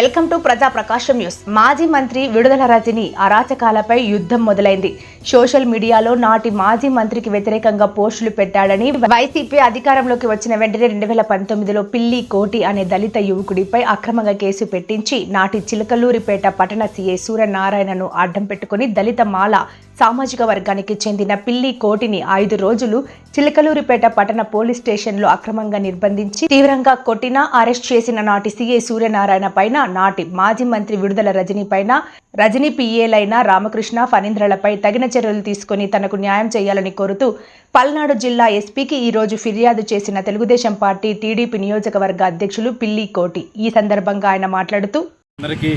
Welcome to ప్రజా ప్రకాశం news. మాజీ మంత్రి విడుదల రజని అరాచకాలపై యుద్ధం మొదలైంది. సోషల్ మీడియాలో నాటి మాజీ మంత్రికి వ్యతిరేకంగా పోస్టులు పెట్టాడని వైసీపీ అధికారంలోకి వచ్చిన వెంటనే రెండు వేల పంతొమ్మిదిలో పిల్లి కోటి అనే దళిత యువకుడిపై అక్రమంగా కేసు పెట్టించి నాటి చిలకలూరిపేట పట్టణ సీఏ సూర్యనారాయణను అడ్డం పెట్టుకుని దళిత మాల సామాజిక వర్గానికి చెందిన పిల్లి కోటిని ఐదు రోజులు చిలకలూరిపేట పట్టణ పోలీస్ స్టేషన్లో అక్రమంగా నిర్బంధించి తీవ్రంగా కొట్టిన అరెస్ట్ చేసిన నాటి సీఏ సూర్యనారాయణ పైన నాటి మాజీ మంత్రి విడుదల రజనీ పైన రజనీ పిఏలైన రామకృష్ణ ఫణీంద్రలపై తగిన చర్యలు తీసుకుని తనకు న్యాయం చేయాలని కోరుతూ పల్నాడు జిల్లా ఎస్పీకి ఈరోజు ఫిర్యాదు చేసిన తెలుగుదేశం పార్టీ టీడీపీ నియోజకవర్గ అధ్యక్షులు పిల్లి కోటి. ఈ సందర్భంగా ఆయన మాట్లాడుతూ అందరికీ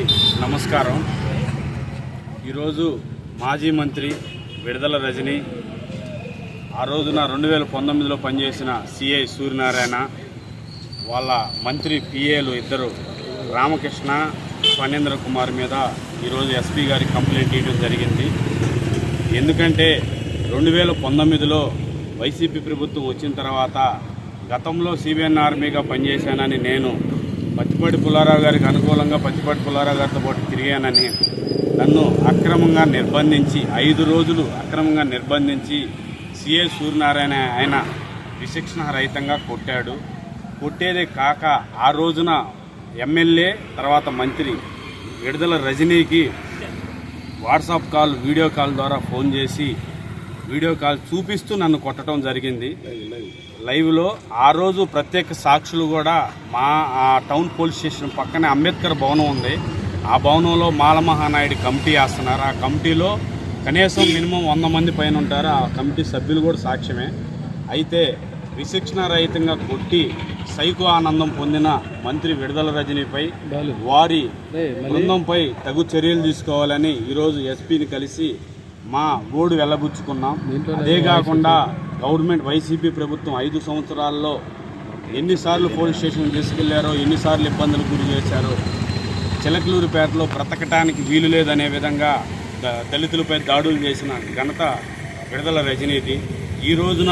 నమస్కారం. ఈరోజు మాజీ మంత్రి విడుదల రజని ఆ రోజున రెండు వేల పంతొమ్మిదిలో పనిచేసిన సిఐ సూర్యనారాయణ వాళ్ళ మంత్రి పిఏలు ఇద్దరు రామకృష్ణ ఫణేంద్ర కుమార్ మీద ఈరోజు ఎస్పీ గారి కంప్లైంట్ ఇవ్వడం జరిగింది. ఎందుకంటే రెండు వేల పంతొమ్మిదిలో వైసీపీ ప్రభుత్వం వచ్చిన తర్వాత గతంలో సిబిఎన్ ఆర్మీగా పనిచేశానని నేను పచ్చిపాటి పుల్లారావు గారికి అనుకూలంగా పచ్చిపాటి పుల్లారావు గారితో పాటు తిరిగానని నన్ను అక్రమంగా నిర్బంధించి ఐదు రోజులు అక్రమంగా నిర్బంధించి సిఏ సూర్యనారాయణ ఆయన విశిక్షణ రహితంగా కొట్టాడు. కొట్టేదే కాక ఆ రోజున ఎమ్మెల్యే తర్వాత మంత్రి విడుదల రజనీకి వాట్సాప్ కాల్ వీడియో కాల్ ద్వారా ఫోన్ చేసి వీడియో కాల్ చూపిస్తూ నన్ను కొట్టడం జరిగింది. లైవ్లో ఆ రోజు ప్రత్యేక సాక్షులు కూడా మా ఆ టౌన్ పోలీస్ స్టేషన్ పక్కనే అంబేద్కర్ భవనం ఉంది. ఆ భవనంలో మాలమహానాయుడు కమిటీ వేస్తున్నారు. ఆ కమిటీలో కనీసం మినిమం వంద మంది పైన ఉంటారు. ఆ కమిటీ సభ్యులు కూడా సాక్ష్యమే. అయితే విశిక్షణ రహితంగా కొట్టి సైకో ఆనందం పొందిన మంత్రి విడుదల రజనీపై వారి బృందంపై తగు చర్యలు తీసుకోవాలని ఈరోజు ఎస్పీని కలిసి మా గోడు వెళ్ళబుచ్చుకున్నాం. అదే కాకుండా గవర్నమెంట్ వైసీపీ ప్రభుత్వం ఐదు సంవత్సరాల్లో ఎన్నిసార్లు పోలీస్ స్టేషన్ తీసుకెళ్ళారో ఎన్నిసార్లు ఇబ్బందులు గురి చేశారో చిలకలూరుపేటలో బ్రతకటానికి వీలు లేదనే విధంగా దళితులపై దాడులు చేసిన ఘనత విడుదల రజనీది ఈ రోజున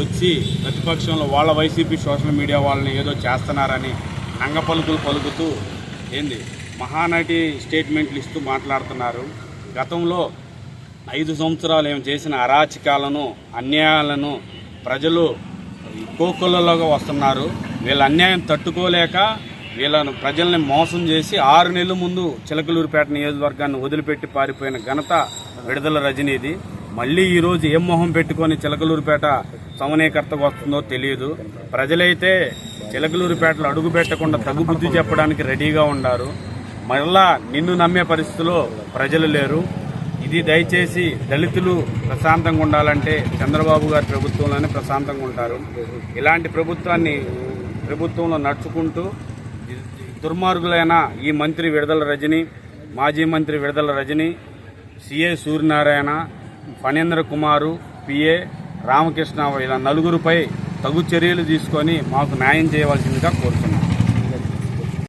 వచ్చి ప్రతిపక్షంలో వాళ్ళ వైసీపీ సోషల్ మీడియా వాళ్ళని ఏదో చేస్తున్నారని నంగ పలుకులు పలుకుతూ ఏంది? మహానటి స్టేట్మెంట్లు ఇస్తూ మాట్లాడుతున్నారు. గతంలో ఐదు సంవత్సరాలు ఏమి చేసిన అరాచకాలను అన్యాయాలను ప్రజలు కోకొల్లలోగా వస్తున్నారు. వీళ్ళ అన్యాయం తట్టుకోలేక వీళ్ళను ప్రజల్ని మోసం చేసి ఆరు నెలల ముందు చిలకలూరుపేట నియోజకవర్గాన్ని వదిలిపెట్టి పారిపోయిన ఘనత విడుదల రజనీది. మళ్ళీ ఈరోజు ఏం మొహం పెట్టుకొని చిలకలూరుపేట సమనీకర్తకు వస్తుందో తెలియదు. ప్రజలైతే చిలకలూరుపేటలో అడుగు పెట్టకుండా తగుబుద్ధి చెప్పడానికి రెడీగా ఉన్నారు మరలా నిన్ను నమ్మే పరిస్థితిలో ప్రజలు లేరు. ఇది దయచేసి దళితులు ప్రశాంతంగా ఉండాలంటే చంద్రబాబు గారి ప్రభుత్వంలోనే ప్రశాంతంగా ఉంటారు. ఇలాంటి ప్రభుత్వాన్ని ప్రభుత్వంలో నడుచుకుంటూ దుర్మార్గులైన ఈ మంత్రి విడుదల రజని మాజీ మంత్రి విడుదల రజని సిఏ సూర్యనారాయణ ఫణేంద్ర కుమారు పిఏ రామకృష్ణ ఇలా నలుగురుపై తగు చర్యలు తీసుకొని మాకు న్యాయం చేయవలసిందిగా కోరుతున్నాను